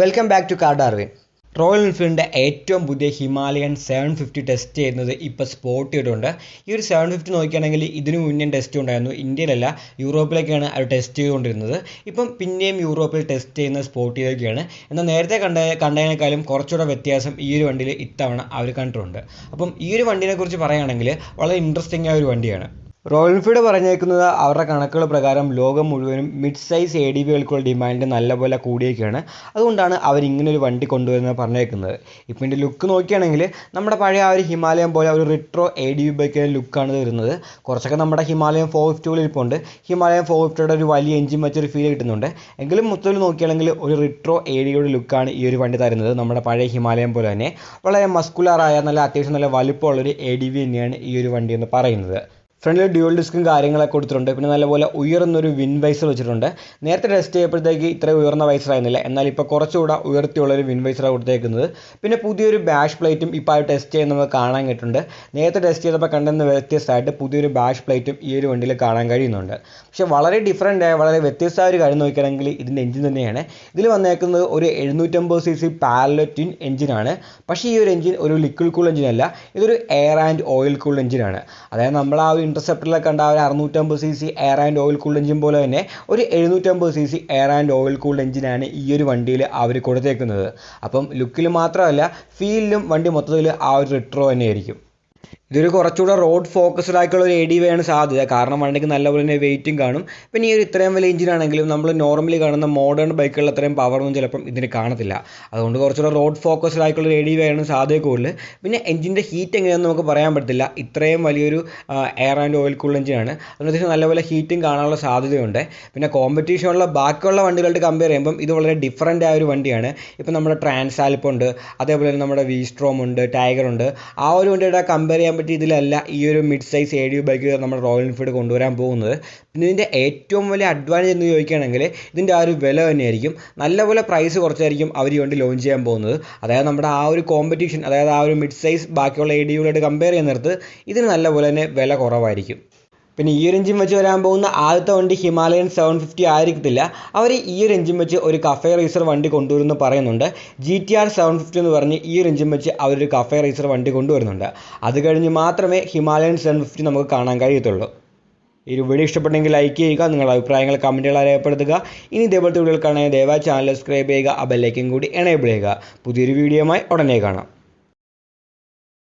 Welcome back to car Darwin Royal എൻഫീൽഡിന്റെ ഏറ്റവും പുതിയ Himalayan seven fifty test ചെയ്യുന്നത് ഇപ്പോൾ സ്പോട്ട് ചെയ്തിട്ടുണ്ട്. ഈ ഒരു സെവൻ ഫിഫ്റ്റി നോക്കുകയാണെങ്കിൽ ഇതിനു മുന്നേ ടെസ്റ്റ് ഉണ്ടായിരുന്നു. ഇന്ത്യയിലല്ല യൂറോപ്പിലേക്കാണ് അത് ടെസ്റ്റ് ചെയ്തുകൊണ്ടിരുന്നത്. ഇപ്പം പിന്നെയും യൂറോപ്പിൽ ടെസ്റ്റ് ചെയ്യുന്ന സ്പോട്ട് ചെയ്തൊക്കെയാണ് എന്നാൽ നേരത്തെ കണ്ട കണ്ടതിനേക്കാളും കുറച്ചുകൂടെ വ്യത്യാസം ഈ ഒരു വണ്ടിയിൽ ഇത്തവണ അവർ കണ്ടിട്ടുണ്ട് അപ്പം ഈ ഒരു വണ്ടിനെക്കുറിച്ച് പറയുകയാണെങ്കിൽ വളരെ ഇൻട്രസ്റ്റിംഗ് ആയ ഒരു വണ്ടിയാണ്. റോയൽ എൻഫീൽഡ് പറഞ്ഞേക്കുന്നത് അവരുടെ കണക്കുകൾ പ്രകാരം ലോകം മുഴുവനും മിഡ് സൈസ് എ ഡി വികൾക്കുള്ള ഡിമാൻഡ് നല്ലപോലെ കൂടിയൊക്കെയാണ് അതുകൊണ്ടാണ് അവർ ഇങ്ങനെ ഒരു വണ്ടി കൊണ്ടുവരുന്നത് പറഞ്ഞേക്കുന്നത്. ഇപ്പം ഇതിന്റെ ലുക്ക് നോക്കുകയാണെങ്കിൽ നമ്മുടെ പഴയ ആ ഒരു ഹിമാലയം പോലെ ഒരു റിട്രോ എ ഡി വി ബൈക്കിന്റെ ലുക്കാണ് വരുന്നത് കുറച്ചൊക്കെ നമ്മുടെ ഹിമാലയം ഫോർ ഫിഫ്റ്റികളിൽ ഇരിപ്പുണ്ട് ഹിമാലയം ഫോർ ഫിഫ്റ്റിയുടെ ഒരു വലിയ എഞ്ചിൻ വെച്ചൊരു ഫീൽ കിട്ടുന്നുണ്ട്. എങ്കിലും മൊത്തത്തിൽ നോക്കുകയാണെങ്കിൽ ഒരു റിട്രോ എ ഡിയുടെ ലുക്കാണ് ഈ ഒരു വണ്ടി തരുന്നത് നമ്മുടെ പഴയ ഹിമാലയം പോലെ തന്നെ. വളരെ മസ്കുലറായ നല്ല അത്യാവശ്യം നല്ല വലുപ്പമുള്ളൊരു എ ഡി വി തന്നെയാണ് ഈ ഒരു വണ്ടി എന്ന് പറയുന്നത്. ഫ്രണ്ടിൽ ഡ്യുവൽ ഡിസ്കും കാര്യങ്ങളൊക്കെ കൊടുത്തിട്ടുണ്ട്. പിന്നെ നല്ലപോലെ ഉയർന്നൊരു വിൻ വൈസർ വെച്ചിട്ടുണ്ട്. നേരത്തെ ടെസ്റ്റ് ചെയ്യപ്പോഴത്തേക്ക് ഇത്ര ഉയർന്ന വൈസർ എന്നാൽ ഇപ്പോൾ കുറച്ചുകൂടെ ഉയർത്തിയുള്ളൊരു വിൻ വൈസറാണ് കൊടുത്തേക്കുന്നത്. പിന്നെ പുതിയൊരു ബാഷ് പ്ലേറ്റും ഇപ്പോൾ ആ ടെസ്റ്റ് ചെയ്യുന്ന നമുക്ക് കാണാൻ കിട്ടുന്നുണ്ട് നേരത്തെ ടെസ്റ്റ് ചെയ്തപ്പോൾ കണ്ടെന്ന് വ്യത്യസ്തമായിട്ട് പുതിയൊരു ബാഷ് പ്ലേറ്റും ഈ ഒരു വണ്ടിയിൽ കാണാൻ കഴിയുന്നുണ്ട്. പക്ഷേ വളരെ ഡിഫറന്റ് ആയ വളരെ വ്യത്യസ്തമായ ഒരു കാര്യം നോക്കുകയാണെങ്കിൽ ഇതിന്റെ എഞ്ചിൻ തന്നെയാണ്. ഇതിൽ വന്നേക്കുന്നത് ഒരു എഴുന്നൂറ്റമ്പത് സി സി പാലറ്റിൻ എഞ്ചിനാണ് പക്ഷേ ഈ ഒരു എഞ്ചിൻ ഒരു ലിക്വിഡ് കൂൾ എഞ്ചിനല്ല ഇതൊരു എയർ ആൻഡ് ഓയിൽ കൂൾ എഞ്ചിനാണ് അതായത് നമ്മൾ ആ ഒരു ഇന്റർസെപ്റ്ററിലൊക്കെ കണ്ട ഒരു അറുന്നൂറ്റമ്പത് C C air and oil cooled engine പോലെ തന്നെ ഒരു എഴുന്നൂറ്റമ്പത് C C air and oil cooled എഞ്ചിനാണ് ഈ ഒരു വണ്ടിയിൽ അവർ കൊടുത്തേക്കുന്നത്. അപ്പം ലുക്കിൽ മാത്രമല്ല ഫീലിലും വണ്ടി മൊത്തത്തിൽ ആ ഒരു റിട്രോ തന്നെയായിരിക്കും. ഇതൊരു കുറച്ചുകൂടെ റോഡ് ഫോക്കസ്ഡ് ആയിട്ടുള്ള ഒരു എ ഡി ആണ് സാധ്യത. കാരണം വണ്ടിക്ക് നല്ലപോലെ തന്നെ വെയിറ്റും കാണും. പിന്നെ ഈ ഒരു ഇത്രയും വലിയ എഞ്ചിനാണെങ്കിലും നമ്മൾ നോർമലി കാണുന്ന മോഡേൺ ബൈക്കുകളിൽ അത്രയും പവറൊന്നും ചിലപ്പം ഇതിന് കാണത്തില്ല. അതുകൊണ്ട് കുറച്ചുകൂടെ റോഡ് ഫോക്കസ്ഡ് ആയിട്ടുള്ള ഒരു എ ഡി ആണ് സാധ്യത കൂടുതൽ പിന്നെ എഞ്ചിന്റെ ഹീറ്റ് എങ്ങനെയാണെന്ന് നമുക്ക് പറയാൻ പറ്റില്ല ഇത്രയും വലിയൊരു എയർ ആൻഡ് ഓയിൽ കൂൾ എഞ്ചിനാണ് അതുകൊണ്ട് അത്യാവശ്യം നല്ലപോലെ ഹീറ്റും കാണാനുള്ള സാധ്യതയുണ്ട്. പിന്നെ കോമ്പറ്റീഷനുള്ള ബാക്കിയുള്ള വണ്ടികളായിട്ട് കമ്പയർ ചെയ്യുമ്പം ഇത് വളരെ ഡിഫറന്റ് ആയ ഒരു വണ്ടിയാണ്. ഇപ്പം നമ്മുടെ ട്രാൻസ് ആൽപ്പ് ഉണ്ട്. അതേപോലെ തന്നെ നമ്മുടെ വി സ്ട്രോം ഉണ്ട് ടൈഗർ ഉണ്ട്. ആ ഒരു വണ്ടിയുടെ കമ്പയർ ചെയ്യാൻ പറ്റിയ ഇതിലല്ല ഈ ഒരു mid size A D bike നമ്മൾ റോയൽ എൻഫീൽഡ് കൊണ്ടുവരാൻ പോകുന്നത്. പിന്നെ ഇതിന്റെ ഏറ്റവും വലിയ അഡ്വാന്റേജ് എന്ന് ചോദിക്കുകയാണെങ്കിൽ ഇതിന്റെ ആ ഒരു വില തന്നെയായിരിക്കും. നല്ലപോലെ പ്രൈസ് കുറച്ചായിരിക്കും അവർ വേണ്ടി ലോഞ്ച് ചെയ്യാൻ പോകുന്നത്. അതായത് നമ്മുടെ ആ ഒരു കോമ്പറ്റീഷൻ അതായത് ആ ഒരു മിഡ് സൈസ് ബാക്കിയുള്ള എ ഡികളായിട്ട് കമ്പയർ ചെയ്യുന്നിടത്ത് ഇതിന് നല്ലപോലെ തന്നെ വില കുറവായിരിക്കും. പിന്നെ ഈ ഒരു എഞ്ചിൻ വെച്ച് വരാൻ പോകുന്ന ആദ്യത്തെ വണ്ടി ഹിമാലയൻ സെവൻ ഫിഫ്റ്റി ആയിരിക്കത്തില്ല. അവർ ഈ ഒരു എഞ്ചിൻ വെച്ച് ഒരു കഫേ റേസർ വണ്ടി കൊണ്ടുവരുമെന്ന് പറയുന്നുണ്ട്. G T R seven fifty എന്ന് പറഞ്ഞ് ഈ ഒരു എഞ്ചിൻ വെച്ച് അവരൊരു കഫേ റേസർ വണ്ടി കൊണ്ടുവരുന്നുണ്ട്. അത് കഴിഞ്ഞ് മാത്രമേ ഹിമാലയൻ സെവൻ ഫിഫ്റ്റി നമുക്ക് കാണാൻ കഴിയത്തുള്ളൂ. ഈ ഒരു വീഡിയോ ഇഷ്ടപ്പെട്ടെങ്കിൽ ലൈക്ക് ചെയ്യുക നിങ്ങളുടെ അഭിപ്രായങ്ങൾ കമന്റുകൾ രേഖപ്പെടുത്തുക ഇനി ഇതേപോലത്തെ വീഡിയോകൾ കാണാൻ ദയവായി ചാനൽ സബ്സ്ക്രൈബ് ചെയ്യുക ആ ബെല്ലൈക്കും കൂടി എനേബിൾ ചെയ്യുക. പുതിയൊരു വീഡിയോയുമായി ഉടനെ കാണാം.